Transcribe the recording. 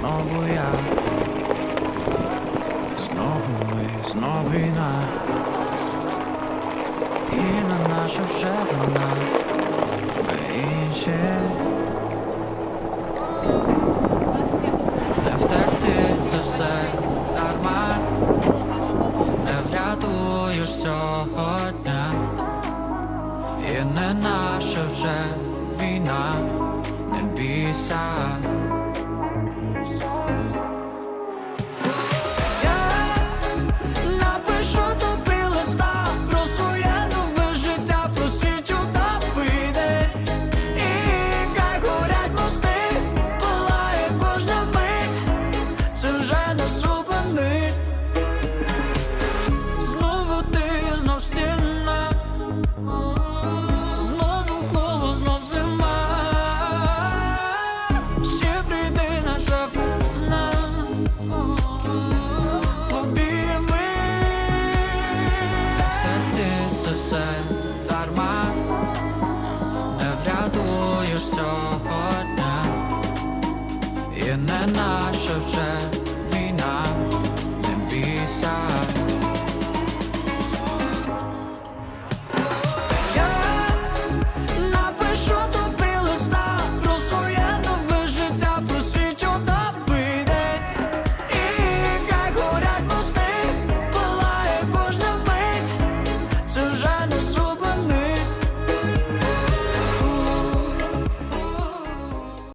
Знову я, знову ми, знову війна, і на наша вже вона, ми інші. Не втекти це все дарма, не врятуєш цього дня, і не наша вже війна, не бійся. Обійми Втекти це дарма, не врятуєш сьогодні, і не наша вже війна, не бійся.